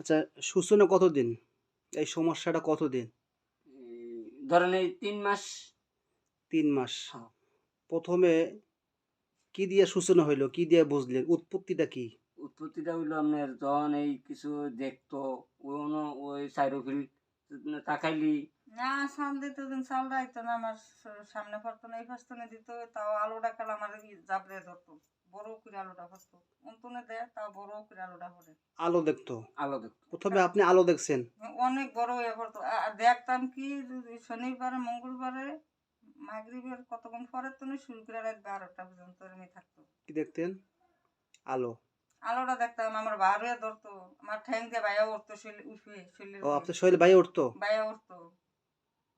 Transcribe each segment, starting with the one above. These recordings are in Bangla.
আচ্ছা সূচনা কতদিন? এই সমস্যাটা কতদিন? ধরেন এই তিন মাস। তিন মাস। হ্যাঁ। প্রথমে কি দিয়ে সূচনা হইল? কি দিয়ে বুঝলেন? উৎপত্তিটা কি? উৎপত্তিটা হইল আপনার যখন এই কিছু দেখতো ওই সাইরোফিল তাকাইলি। না সাল দিত দিন সাল রাইতো না আমার সামনে পড়তো না এই ফাস্তনে দিত তাও আলুটা কাল আমার জাবরে ধরতো। বড় করে আলুটা পড়তো অন্তনে দেয় তাও বড় করে আলুটা আলো দেখতো? আলো দেখতো। প্রথমে আপনি আলো দেখছেন? অনেক বড় আ- আর দেখতাম কি শনিবারে মঙ্গলবারে মাগরিবের কতক্ষণ পরে তো না শুরু করে রাত বারোটা পর্যন্ত এরমই থাকতো। কি দেখতেন? আলো। আলোটা দেখতাম আমার ধরতো। আমার ঠ্যাং দিয়ে বাইয়া উঠতো শরীর উঠবে শরীরের ও আপনার শরীরে বাইরে উঠতো? বাইয়া উঠতো।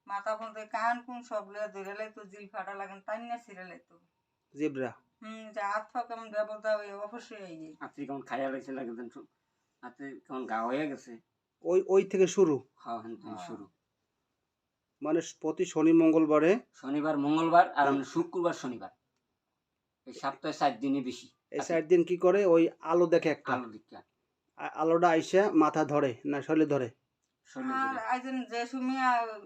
মাথা পর্যন্ত কান কোন সব ধরে লাইতো জিল ফাটা লাগান টাইনা ছিঁড়ে লাইতো। জেব্রা। হুম যে হাত পা কেমন ব্যবধা হয়ে অবশ্যই হয়ে গিয়ে আপনি কেমন খাইয়া লাগছে লাগে দেন কেমন গা হয়ে গেছে। ওই ওই থেকে শুরু? খাওয়া হেন থেকে হ্যাঁ। শুরু। মানে প্রতি শনি মঙ্গলবারে? শনিবার মঙ্গলবার আর শুক্রবার শনিবার। এই সপ্তাহে সাত দিনে বেশি। এই চার দিন কি করে? ওই আলো দেখে একটা। আলো আ- আলোটা আইসা মাথা ধরে না শরীরে ধরে? আর। আইজন যে সময়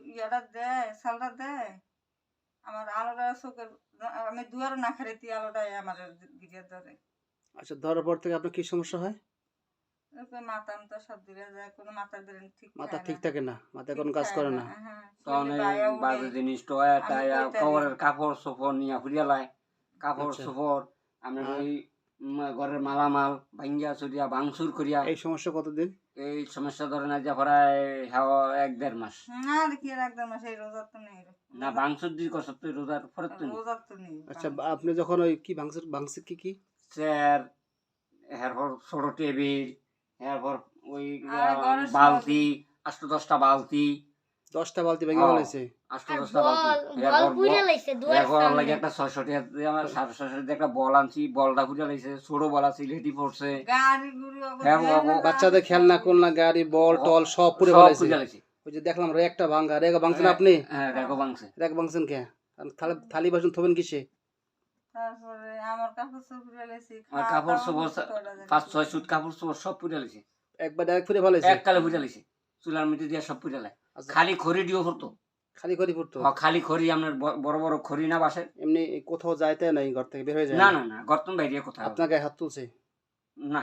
ইয়াটা দেয় সালটা দেয়। আমার আলোটা চোখের আমি দুয়ার না খারিতি আলোটাই আমার গিরিয়ে ধরে। আচ্ছা ধরার পর থেকে আপনার কি সমস্যা হয়? মাথা তো সব দিলে যায় কোনো ঠিক মাথা ঠিক থাকে না মাথায় কোনো কাজ করে না হ্যাঁ, তখন উড়ে। বাজে জিনিস টয়া টায়া খবরের কাপড় চোপড় নিয়ে ফুরিয়া লাই। কাপড় আচ্ছা। আমরা হ্যাঁ। ওই ঘরের মালামাল ভাঙ্গিয়া চুরিয়া ভাঙচুর করিয়া এই সমস্যা কতদিন? এই সমস্যা ধরে না যে প্রায় হাওয়া এক দেড় মাস। আর কি এক দেড় মাস এই রোজার তো নেই না ভাঙচুর দি কষ্ট তো রোজার পরে তো রোজার তো নেই আচ্ছা আপনি যখন ওই কি ভাঙচুর ভাঙছে কি কি? চেয়ার এরপর ছোট টেবিল এরপর ওই বালতি আষ্ট দশটা বালতি দশটা বালতি ভেঙে হ্যাঁ। ফেলেছে। একটা আমার সাড়ে ছয়শো একটা বল আনছি বলটা ফুটে লাগছে ছোট বল আছে লেটি পড়ছে। গাড়ি গুড়ি হ্যাঁ, বাচ্চাদের খেলনা কোলনা গাড়ি বল টল সব ফেলেছে। ওই যে দেখলাম ভাঙা ভাঙছেন আপনি? হ্যাঁ ভাঙছে। রেক ভাঙছেন কে? থালি থালি বাসন থবেন কিসে? তারপরে আমার কাপড় পাঁচ ছয় সুট কাপড় চোপড় সব একবার ডাইরেক্ট ফুটে ফেলেছে? এককালে চুলার মধ্যে দিয়ে সব আচ্ছা, খালি খড়ি দিও পড়তো খালি পড়তো হ, খালি খড়ি আপনার বড় বড় খড়ি না বাসে। এমনি কোথাও যাইতে নাই ঘর থেকে বের হয়ে যায় না না না গর্তন বাইরে কোথাও। আপনার গায়ে হাত তুলছে? না।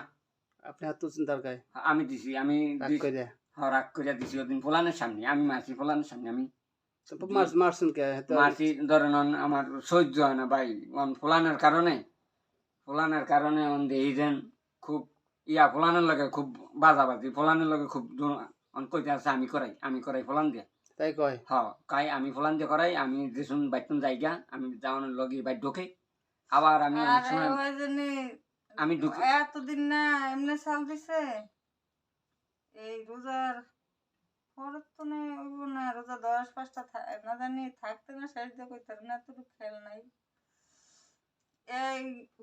আপনি হাত তুলছেন তার গায়ে? আমি দিছি আমি রাগ দিছি- করে হ, রাগ করে দিছি ওদিন ফোলানের সামনে আমি মারছি ফোলানের সামনে আমি তো মার মারছেন কে? তো মারছি ধরেন আমার সহ্য হয় না ভাই অন ফোলানের কারণে। ফোলানের কারণে অন এই যেন খুব ইয়া ফোলানের লগে খুব বাজাবাজি ফোলানের লগে খুব অন কইতে আছে আমি করাই আমি করাই ফোলান দিয়ে তাই কয়? হ কাই আমি ফোলান দিয়ে করাই আমি যেসুন বাইতুন জায়গা আমি যাওয়ানোর লগে বাইর ঢোকে। আবার আমি আমি ঢুকে এতদিন না এমনি সাল দিছে। এই রোজার পরে তো নেই না রোজা দশ পাঁচটা না জানি থাকতে না শেষ দিয়ে কইতে না এতটুকু খেল নাই। এই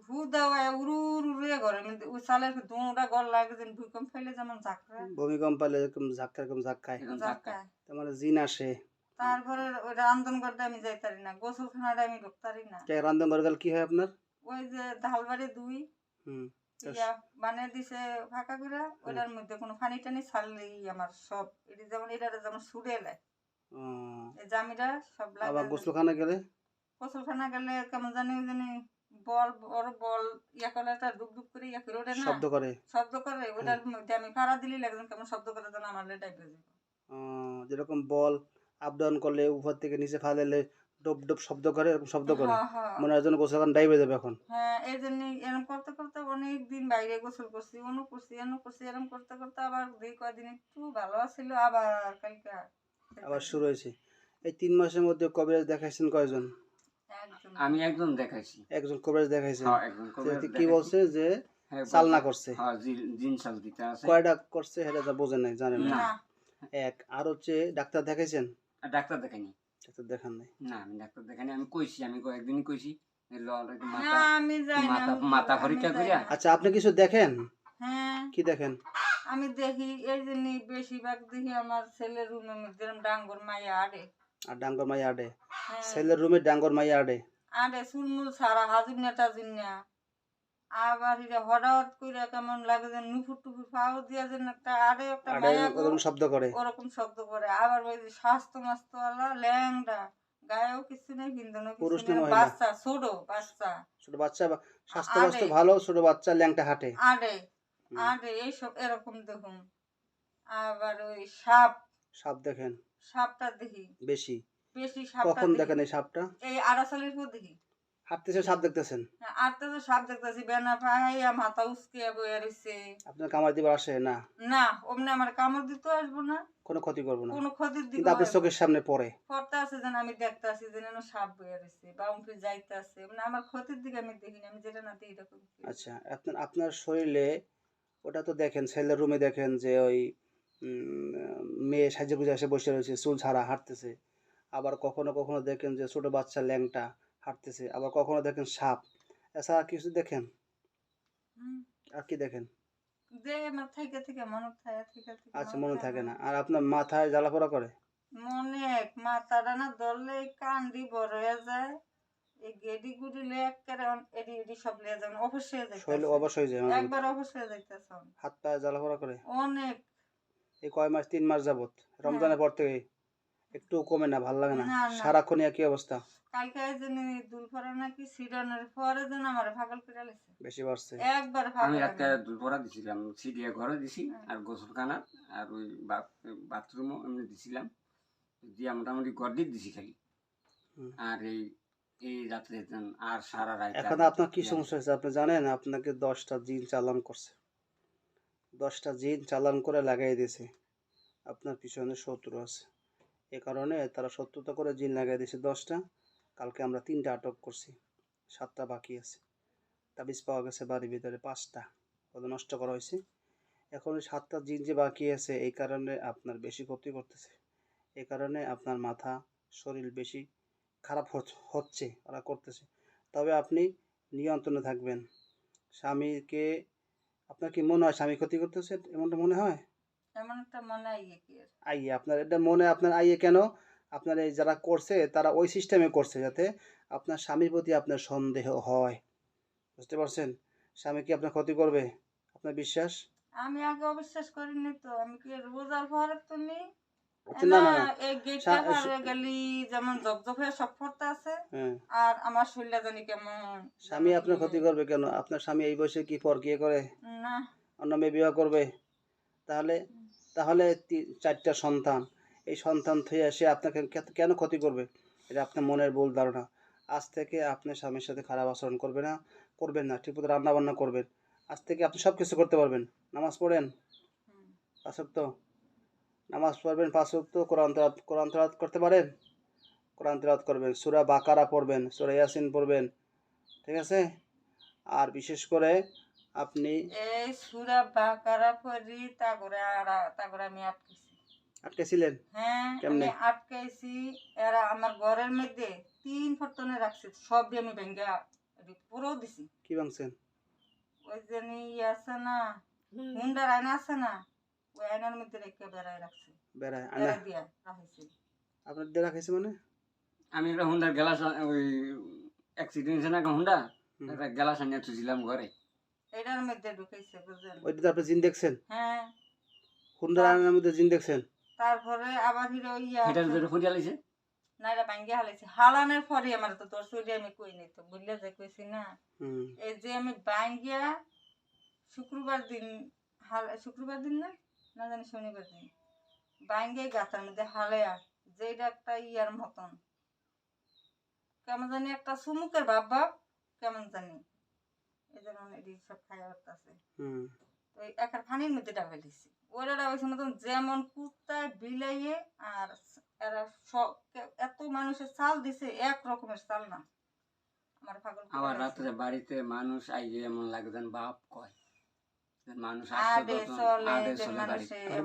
হু দেওয়া উড়ু উড়ে ঘরে মধ্যে ওই সালের দুটা ঘর লাগে যেন ভূকম্প ফেলে যেমন ঝাঁকড়া। ভূমিকম্প পালে এরকম ঝাক্কা এরকম। ঝাঁকায় তার মানে জিন আসে। তারপরে ওই রান্ধন ঘরটা আমি যাইতারি না। গোসলখানাটা আমি ঢুকতারি না। কে কি হয় আপনার? ওই যে ঢালবাড়ি দুই। হুম দিছে ফাঁকা করে। ওইটার মধ্যে কোনো পানি টানি ছাড়লেই আমার সব এটা যেমন এটা যেমন লাই এই জামিটা সব আবার লাগে গোসলখানা গেলে? গোসলখানা গেলে কেমন জানি জানি বল বড় বল ইয়া করে একটা ডুব ডুব করে ইয়া করে ওঠে না শব্দ করে। শব্দ করে ওইটার মধ্যে আমি ফাড়া দিলি লাগবে কেমন শব্দ করে যেন আমার লেটাই বেজে ও, যেরকম বল আপ ডাউন করলে উপর থেকে নিচে ফালালে ডব ডব শব্দ করে এরকম শব্দ করে। হ্যাঁ হ্যাঁ। মনে হয় যেন গোসলখানা ডাইবে যাবে এখন। হ্যাঁ এই জন্য এরকম করতে করতে অনেক দিন বাইরে গোসল করছি অনু করছি এনু করছি এরকম করতে করতে আবার দুই কয়দিন একটু ভালো ছিল আবার কালকে আবার শুরু হয়েছে। এই তিন মাসের মধ্যে কবিরাজ দেখাইছেন কয়জন? আমি একজন দেখাইছি। একজন কবিরাজ দেখাইছেন হ্যাঁ একজন কবিরাজ কি বলছে যে হ্যাঁ, চালনা করছে। হ্যাঁ জিন চাল দিতে আছে। কয়টা করছে সেটা যা বোঝেন নাই জানেন না। এক আর হচ্ছে ডাক্তার দেখাইছেন? ডাক্তার দেখাইনি। ডাক্তার দেখান নাই। না আমি ডাক্তার দেখাইনি আমি কইছি আমি কয়েকদিনই কইছি। মাথা আমি যাই মাথা- মাথা পরীক্ষা করিয়া? আচ্ছা আপনি কিছু দেখেন? হ্যাঁ। কি দেখেন? আমি দেখি এই জন্য বেশিরভাগ দেখি আমার ছেলের রুমের মধ্যে ডাঙ্গর মাইয়া আড়ে। আর ডাঙ্গর মাইয়া আডে। হ্যাঁ। ছেলের রুমে ডাঙ্গর মাইয়া আডে। আড়ে চুলমুল সারা হাজুর নেটা জুন্না আবার হঠাৎ করে কেমন লাগে যে পাও দিয়া যেন একটা আরে একটা মায়া ওরকম শব্দ করে। ওরকম শব্দ করে। আবার ওই স্বাস্থ্য ল্যাংডা। গায়েও কিছু নেই কিছু নেই। বাচ্চা ছোট বাচ্চা। ছোট বাচ্চা স্বাস্থ্য বাস্থ্য ভালো ছোট বাচ্চা ল্যাংটা হাঁটে। আরে। আরে এইসব এরকম দেখুন। আবার ওই সাপ। সাপ দেখেন। সাপটা দেখি। বেশি। বেশি সাপটা কখন দেখেন এই সাপটা? এই পর দেখি। হাঁটতেছে সাপ দেখতেছেন? আর সাপ দেখতেছি। বেনা পাহাইয়া মাথা বইয়া রইছে। আপনার দিবার আসে না? না অমনি আমার কামড় দিতে আসব না। কোনো ক্ষতি করব না। কোনো ক্ষতির দিকে আপনার চোখের সামনে পড়ে। পড়তে আছে যেন আমি দেখতে আছি যেন সাপ বইয়া রইছে বা যাইতে আছে। মানে আমার ক্ষতির দিকে আমি দেখিনি আমি যেটা না এটা আচ্ছা আপনার আপনার শরীরে ওটা তো দেখেন ছেলের রুমে দেখেন যে ওই মেয়ে সাজে গুজে এসে বসে রয়েছে চুল ছাড়া হাঁটতেছে। আবার কখনো কখনো দেখেন যে ছোট বাচ্চা ল্যাংটা হাঁটতেছে আবার কখনো দেখেন সাপ। এছাড়া কিছু দেখেন? আর কি দেখেন? যে থেকে থেকে মনে আচ্ছা মনে থাকে না। আর আপনার মাথায় জ্বালাপোড়া করে? মনে মাথাটা না ধরলে কান্দি বড় হয়ে যায়। এই গেডি গুডি এডি এডি সব লিয়ে যাবেন অবশ্যই শরীর অবশ্যই যায়। একবার অবশ্যই যাইতেছে। হাত জ্বালাপোড়া করে? অনেক এই কয় মাস তিন মাস যাবত রমজানের পর থেকে একটু কমে না ভালো লাগে না। না। একই অবস্থা। কালকে যেন দুলফরা নাকি সিডনের পরে যেন আমার পাগল করে লেছে বেশি বাড়ছে। একবার আমি পাগল একটা দুপুরা দিছিলাম সিডিয়া ঘরে দিছি আর গোসলখানা আর ওই বাথরুমও এমনি দিছিলাম। দিয়া মোটামুটি দিছি খালি। আর এই এই রাত্রে আর সারা রাত এখন আপনার কি সমস্যা হয়েছে? আপনি জানেন আপনাকে দশটা জিন চালান করছে। দশটা জিন চালান করে লাগাই দিয়েছে। আপনার পিছনে শত্রু আছে। এ কারণে তারা শত্রুতা করে জিন লাগাই দিয়েছে দশটা। কালকে আমরা তিনটা আটক করছি। সাতটা বাকি আছে। তাবিজ পাওয়া গেছে বাড়ির ভিতরে পাঁচটা। ওদের নষ্ট করা হয়েছে। এখন সাতটা জিন যে বাকি আছে, এই কারণে আপনার বেশি ক্ষতি করতেছে। এই কারণে আপনার মাথা, শরীর বেশি খারাপ হচ- হচ্ছে, ওরা করতেছে। তবে আপনি নিয়ন্ত্রণে থাকবেন। স্বামীকে আপনার কি মনে হয় স্বামী ক্ষতি করতেছে? এমনটা মনে হয়? এমন একটা মনে আইয়ে কি আর। আইয়ে আপনার এটা মনে আপনার আইয়ে কেন? আপনার এই যারা করছে তারা ওই সিস্টেমে করছে যাতে আপনার স্বামীর প্রতি আপনার সন্দেহ হয়। বুঝতে পারছেন? স্বামী কি আপনার ক্ষতি করবে? আপনার বিশ্বাস? আমি আগে অবিশ্বাস করিনি তো আমি কি রোজার পরে তো নেই? না না না এই গেটটা সা- গেলি যেমন জপজপ সব ফরতে আছে হ্যাঁ। আর আমার শরীরটা জানি কেমন স্বামী আপনার ক্ষতি করবে কেন? আপনার স্বামী এই বয়সে কি পরকিয়ে করে? না। অন্য মেয়ে বিবাহ করবে? তাহলে তাহলে চারটা সন্তান। এই সন্তান থেকে এসে আপনাকে কেন ক্ষতি করবে? এটা আপনার মনের ভুল ধারণা। আজ থেকে আপনার স্বামীর সাথে খারাপ আচরণ করবে না করবেন না ঠিকমতো রান্না বান্না করবেন। আজ থেকে আপনি সব কিছু করতে পারবেন। নামাজ পড়েন? হুম। নামাজ পড়বেন পাঁচ ওয়াক্ত কোরআন তেলাওয়াত কোরআন তেলাওয়াত করতে পারেন? কোরআন তেলাওয়াত করবেন সুরা বাকারা পড়বেন সূরা ইয়াসিন পড়বেন ঠিক আছে? আর বিশেষ করে আপনি এই সুরা বাকারা করি তা করে আর তা আমি আটকেছি। আটকেছিলেন? হ্যাঁ কেমনে? আটকাইছি এরা আমার ঘরের মধ্যে তিন ফটনে রাখছে সব দিয়ে আমি ভেঙ্গা পুরো দিছি। কি ভাঙছেন? ওই জানি ইয়ে আছে না হুন্ডার আয়না আছে না? ওই আয়নার মধ্যে রেখে বেড়ায় রাখছে। বেড়ায় দিয়া আপনার দিয়ে রাখাইছে মানে? আমি একটা হুন্ডার গ্যালাস ওই অ্যাক্সিডেন্ট হয়েছে না একটা হুন্ডা। একটা আনিয়ে তুছিলাম ঘরে। এটার মধ্যে ঢুকাইছে বুঝলেন? ওইটাতে আপনি জিন দেখছেন? হ্যাঁ। হুন্ডার আয়নার মধ্যে জিন দেখছেন? তারপরে আবার হিরো ইয়া এটার ভিতরে না এটা ভাঙ্গে হালাইছে। হালানোর পরে আমার তো তোর চুরি আমি কই নাই তো বুঝলে যে কইছি না। এই যে আমি ভাঙ্গিয়া শুক্রবার দিন হাল শুক্রবার দিন না? না জানি শনিবার দিন ভাঙ্গে গাতার মধ্যে হালাইয়া যেটা একটা ইয়ার মতন। কেমন জানি একটা সুমুকের ভাব ভাব কেমন জানি। এই যেমন এটি সব খাইয়া তো একার পানির মধ্যে ডাবাই দিছি। ওরা ডাবাইছে মতন যেমন কুত্তায় বিলাইয়ে আর এরা সব এত মানুষের চাল দিছে এক রকমের চাল না। আমার পাগল আবার। রাত্রে বাড়িতে মানুষ আইয়ে এমন লাগে বাপ কয়।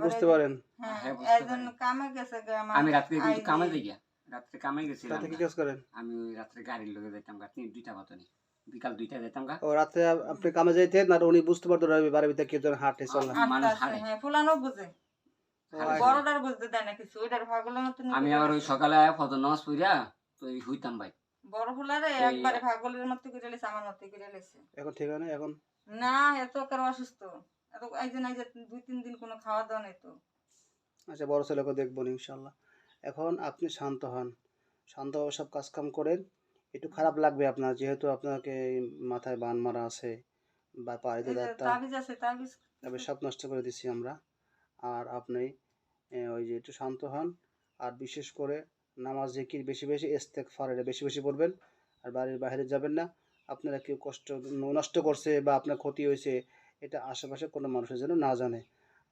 বুঝতে পারেন? হ্যাঁ হ্যাঁ, বুঝতে একজন পারি। কামে গেছে গে আমার আমি রাত্রে কিন্তু কামে গিয়া। রাত্রে কামে গেছিলাম কি কাজ করেন? আমি রাত্রে গাড়ির লোকে যেতাম গা দুইটা মতনই বিকাল দুইটা যেতাম গা। ও রাতে আপনি কামে যাইতেন আর উনি বুঝতে ভিতরে কেউ যেন হাঁটে চলে। মানুষ হ্যাঁ ফুলানো বুঝে। বড়টার বুঝতে দেয় না কিছু ওইটার পাগলের মতন আমি আবার ওই সকালে ফজর নামাজ পড়িয়া তো হইতাম ভাই। বড় ফুলারে একবারে পাগলের মতো করে লেছে আমার মতো করে লেছে। এখন ঠিক আছে এখন? না এত কার অসুস্থ। এত যে নাই দুই তিন দিন কোনো খাওয়া দাওয়া নেই তো। আচ্ছা বড় ছেলেকে দেখব ইনশাল্লাহ। এখন আপনি শান্ত হন। শান্তভাবে সব কাজকাম করেন। একটু খারাপ লাগবে আপনার যেহেতু আপনাকে মাথায় বান মারা আছে বা পাড়িতে এই তাবিজ আছে তাবিজ তবে সব নষ্ট করে দিছি আমরা। আর আপনি ওই যে একটু শান্ত হন। আর বিশেষ করে নামাজ জিকির বেশি বেশি ইস্তেক ফারের বেশি বেশি পড়বেন। আর বাড়ির বাইরে যাবেন না। আপনারা কেউ কষ্ট নষ্ট করছে বা আপনার ক্ষতি হয়েছে এটা আশেপাশে কোনো মানুষের যেন না জানে।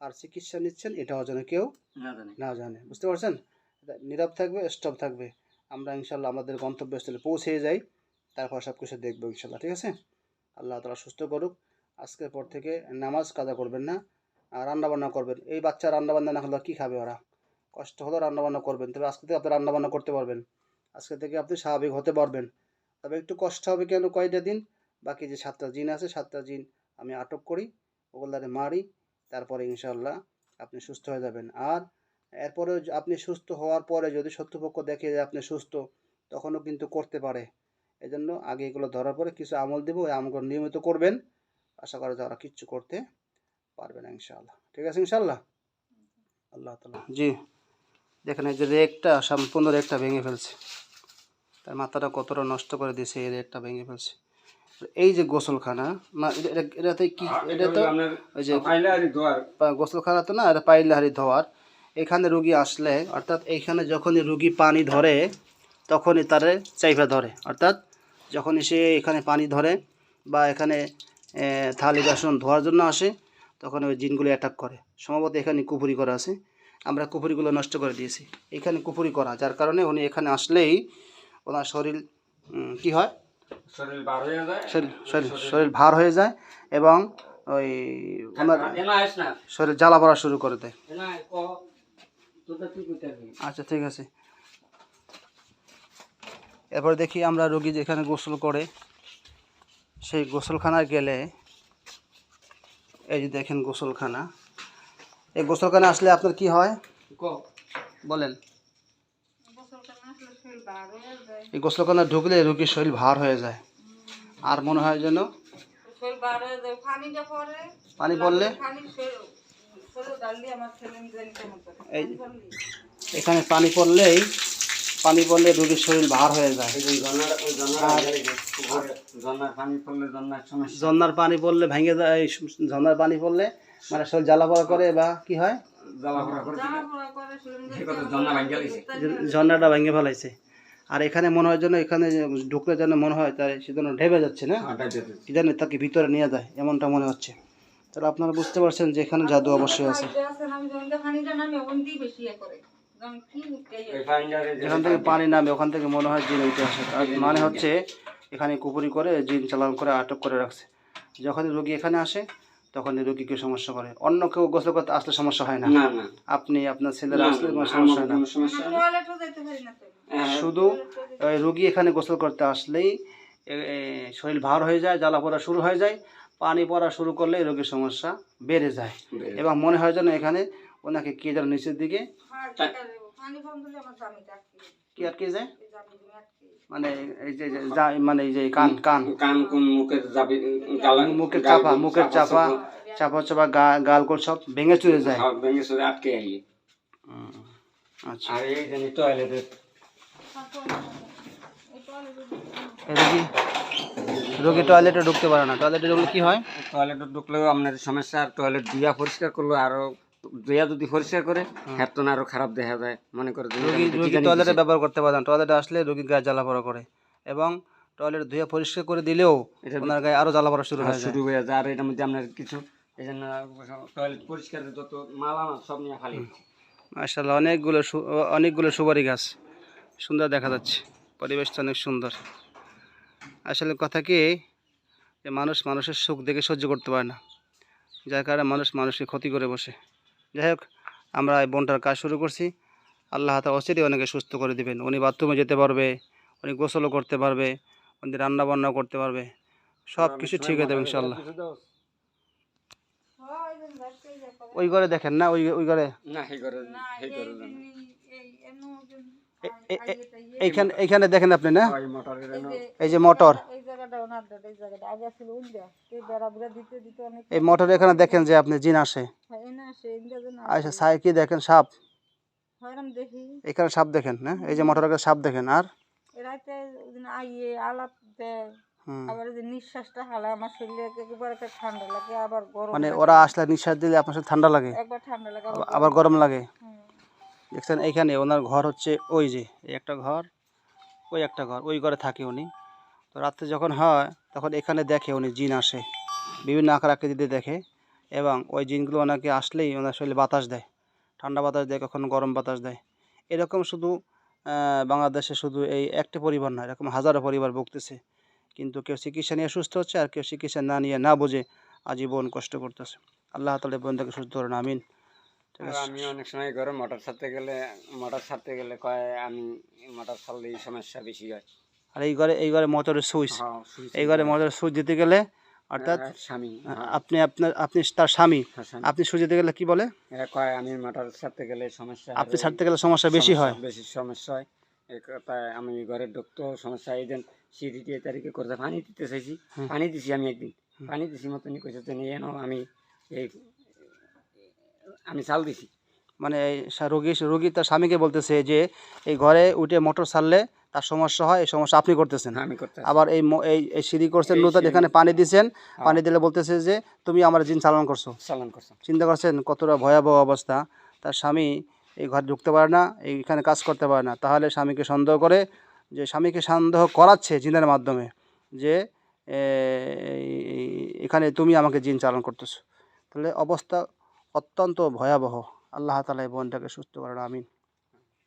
আর চিকিৎসা নিচ্ছেন এটাও যেন কেউ না জানি। না জানে। বুঝতে পারছেন? এটা নীরব থাকবে স্টপ থাকবে। আমরা ইনশাল্লাহ আমাদের গন্তব্যস্থলে পৌঁছে যাই তারপর সব কিছু দেখব ইনশাল্লাহ ঠিক আছে? আল্লাহ তালা সুস্থ করুক। আজকের পর থেকে নামাজ কাজা করবেন না আর রান্নাবান্না করবেন। এই বাচ্চা রান্নাবান্না না হলে কী খাবে ওরা? কষ্ট হলেও রান্নাবান্না করবেন। তবে আজকে থেকে আপনি রান্নাবান্না করতে পারবেন। আজকে থেকে আপনি স্বাভাবিক হতে পারবেন। তবে একটু কষ্ট হবে কেন? কয়টা দিন? বাকি যে সাতটা জিন আছে, সাতটা জিন আমি আটক করি, ওগুলারে মারি, তারপরে ইনশাল্লাহ আপনি সুস্থ হয়ে যাবেন। আর এরপরে আপনি সুস্থ হওয়ার পরে যদি শত্রুপক্ষ দেখে যে আপনি সুস্থ, তখনও কিন্তু করতে পারে। এজন্য আগে এগুলো ধরার পরে কিছু আমল দেবো, ওই আমলগুলো নিয়মিত করবেন। আশা করা যায় ওরা কিচ্ছু করতে পারবে না ইনশাআল্লাহ। ঠিক আছে ইনশাআল্লাহ? আল্লাহ তালা জি। দেখেন এই যে রেকটা সম্পূর্ণ রেকটা ভেঙে ফেলছে। তার মাথাটা কতটা নষ্ট করে দিয়েছে এই রেকটা ভেঙে ফেলছে। এই যে গোসলখানা এটাতে কি এটা তো ওই যে গোসলখানা তো না এটা পাইলাহারি ধোয়ার। এখানে রুগী আসলে অর্থাৎ এইখানে যখনই রুগী পানি ধরে তখনই তারে চাইফা ধরে। অর্থাৎ যখনই সে এখানে পানি ধরে বা এখানে থালি বাসন ধোয়ার জন্য আসে তখন ওই জিনগুলো অ্যাটাক করে। সম্ভবত এখানে কুপুরি করা আছে। আমরা কুপুরিগুলো নষ্ট করে দিয়েছি। এখানে কুপুরি করা যার কারণে উনি এখানে আসলেই ওনার শরীর কি হয়? শরীর হয়ে যায়। শরীর ভার হয়ে যায় এবং ওই ওনার না। শরীর জ্বালা পড়া শুরু করে দেয়। আচ্ছা ঠিক আছে। এরপর দেখি আমরা রোগী যেখানে গোসল করে সেই গোসলখানায় গেলে এই যে দেখেন গোসলখানা। এই গোসলখানা আসলে আপনার কি হয়? বলেন গোসলখানা আসলে শরীর বার হয়ে যায় এই গোসলখানা ঢুকলে রোগীর শরীর ভার হয়ে যায়। আর মনে হয় যেন পানি পড়লে? এখানে পানি পড়লেই পানি পড়লে রোগীর শরীর ভার হয়ে যায়। এই জন্নার ওই জন্নার জন্নার পানি পড়লে ঝর্নার পানি পড়লে ভেঙে যায় এই ঝর্নার পানি পড়লে মানে শরীর জ্বালা পড়া করে বা কি হয়? ঝর্ণাটা ভেঙে ফেলাইছে। আর এখানে মনে হয় যেন এখানে ঢুকলে যেন মনে হয় তাই সে যেন ঢেবে যাচ্ছে না? কি জানে তাকে ভিতরে নিয়ে যায় এমনটা মনে হচ্ছে। তাহলে আপনারা বুঝতে পারছেন যে এখানে জাদু অবশ্যই আছে। যখন ইয়ে করে। যখন কি উঠতে এই ফাইন্ডারে যেখান থেকে পানি নামে ওখান থেকে মনে হয় জিন উঠে আসে। তার মানে হচ্ছে এখানে কুপুরি করে জিন চালান করে আটক করে রাখছে। যখনই রোগী এখানে আসে তখনই রোগীকে সমস্যা করে। অন্য কেউ গোসল করতে আসলে সমস্যা হয় না। আপনি আপনার ছেলেরা আসলে কোনো সমস্যা হয় না। হ্যাঁ, শুধু ওই রুগী এখানে গোসল করতে আসলেই শরীর ভার হয়ে যায় জ্বালা পড়া শুরু হয়ে যায় পানি পড়া শুরু করলে রোগীর সমস্যা বেড়ে যায়। এবং মনে হয় যেন এখানে ওনাকে কে যেন নিচের দিকে। কি আটকে যায়? মানে এই যে যে- মানে এই যে কান কান। কান কোন মুখের যাবি গালান? মুখের চাপা মুখের চাপা চাপা চাপা। গাল কোল সব ভেঙে চুরে যায়। সব ভেঙে চুরে আটকে আই আচ্ছা। আর এই জানি টয়লেটে এই রোগী রোগী টয়লেটে ঢুকতে পারে না। টয়লেটে ঢুকলে কি হয়? টয়লেটে ঢুকলেও আপনার সমস্যা আর টয়লেট ধুয়া পরিষ্কার করল আরও ধুয়া যদি পরিষ্কার করে হ্যাঁ তো আরও খারাপ দেখা যায়। মনে করে রোগী রোগী টয়লেটে ব্যবহার করতে পারে না টয়লেটে আসলে রোগী গায়ে জ্বালা পড়া করে। এবং টয়লেট ধুয়ে পরিষ্কার করে দিলেও ওনার গায়ে আরও জ্বালা পড়া শুরু হ্যাঁ, শুরু হয়ে যায়। আর এটার মধ্যে আপনার কিছু এই জন্য টয়লেট পরিষ্কার যত মাল সব নিয়ে খালি মাশাআল্লাহ অনেকগুলো অনেকগুলো সুপারি গাছ সুন্দর দেখা যাচ্ছে। পরিবেশটা অনেক সুন্দর। আসলে কথা কি যে মানুষ মানুষের সুখ দেখে সহ্য করতে পারে না। যার কারণে মানুষ মানুষকে ক্ষতি করে বসে। যাই হোক আমরা এই বনটার কাজ শুরু করছি। আল্লাহ হাতে অচিরে অনেকে সুস্থ করে দিবেন। উনি বাথরুমে যেতে পারবে উনি গোসলও করতে পারবে উনি রান্না বান্নাও করতে পারবে। সব কিছু ঠিক হয়ে যাবে ইনশাল্লাহ হয়। ওই ঘরে দেখেন না? ওই ওই ঘরে? না হে করে না। হে এই করে এই এই এনো যে এ- এ- এ- এটা ইয়ে- এইখানে এইখানে দেখেন আপনি না? এই যে মোটর। এই জায়গাটা ওনার দাদ, এই জায়গাটা। আগে ছিল উল্টা এই বেড়া বেড়া দিতে দিতে অনেক এই মোটর এখানে দেখেন যে আপনি জিন আসে। হয় আচ্ছা সাই কি দেখেন? সাপ। এখানে সাপ দেখেন না? এই যে মোটরের সাপ দেখেন আর? রাতে ওদিন আইয়ে আলাপ দেয়। হুম। আবার এই যে নিঃশ্বাসটা হালা আমার শরীরে ঠান্ডা লাগে আবার গরম মানে লাগে। ওরা আসলে নিঃশ্বাস দিলে আপনার সাথে ঠান্ডা লাগে? ঠান্ডা লাগে আবার- গরম লাগে। হুম। দেখছেন, এইখানে ওনার ঘর হচ্ছে ওই যে একটা ঘর, ওই একটা ঘর, ওই ঘরে থাকে উনি। তো রাত্রে যখন হয়, তখন এখানে দেখে উনি জিন আসে, বিভিন্ন আকার আকৃতিতে দেখে এবং ওই জিনগুলো ওনাকে আসলেই ওনার শরীরে বাতাস দেয়, ঠান্ডা বাতাস দেয়, কখনো গরম বাতাস দেয়। এরকম শুধু বাংলাদেশে শুধু এই একটা পরিবার নয়, এরকম হাজারো পরিবার ভুগতেছে। কিন্তু কেউ চিকিৎসা নিয়ে সুস্থ হচ্ছে আর কেউ চিকিৎসা না নিয়ে না বুঝে আজীবন কষ্ট করতেছে। আল্লাহ তালা বোনটাকে সুস্থ করেন, আমিন। আমি অনেক সময় ঘরে মোটর ছাড়তে গেলে মোটর ছাড়তে গেলে কয় আমি মোটর ছাড়লে এই সমস্যা বেশি হয়। আর এই ঘরে এই ঘরে মোটরের সুইচ হ্যাঁ, এই ঘরে মোটরের সুইচ দিতে গেলে অর্থাৎ হ্যাঁ, স্বামী হ্যাঁ, আপনি আপনার আপনি তার স্বামী হ্যাঁ, আপনি সুইচ দিতে গেলে কি বলে? কয় আমি মোটর ছাড়তে গেলে সমস্যা আপনি ছাড়তে গেলে সমস্যা বেশি হয়। বেশি সমস্যা হয়। কথায় আমি ঘরে ঢুকতো সমস্যা এই দিন সিঁড়ি দিয়ে তারিখে করতে পানি দিতে চাইছি। পানি দিছি আমি একদিন। পানি দিছি মতনই কইছে যে নিয়ে আমি এই আমি চাল দিছি। মানে রোগী রোগী তার স্বামীকে বলতেছে যে এই ঘরে উঠে মোটর ছাড়লে তার সমস্যা হয় এই সমস্যা আপনি করতেছেন। আমি করতে আবার এই এই সিঁড়ি করছেন নতুন এখানে পানি দিছেন হ্যাঁ। পানি দিলে বলতেছে যে তুমি আমার জিন চালান করছ। চালান করতাম চিন্তা করছেন কতটা ভয়াবহ অবস্থা। তার স্বামী এই ঘরে ঢুকতে পারে না এইখানে কাজ করতে পারে না। তাহলে স্বামীকে সন্দেহ করে যে স্বামীকে সন্দেহ করাচ্ছে জিনের মাধ্যমে যে এখানে তুমি আমাকে জিন চালান করতেছো। তাহলে অবস্থা অত্যন্ত ভয়াবহ। আল্লাহ তালা এই বোনটাকে সুস্থ করেন, আমিন।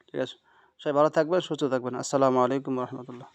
ঠিক আছে? সবাই ভালো থাকবেন, সুস্থ থাকবেন। আসসালামু আলাইকুম রহমতুল্লাহ।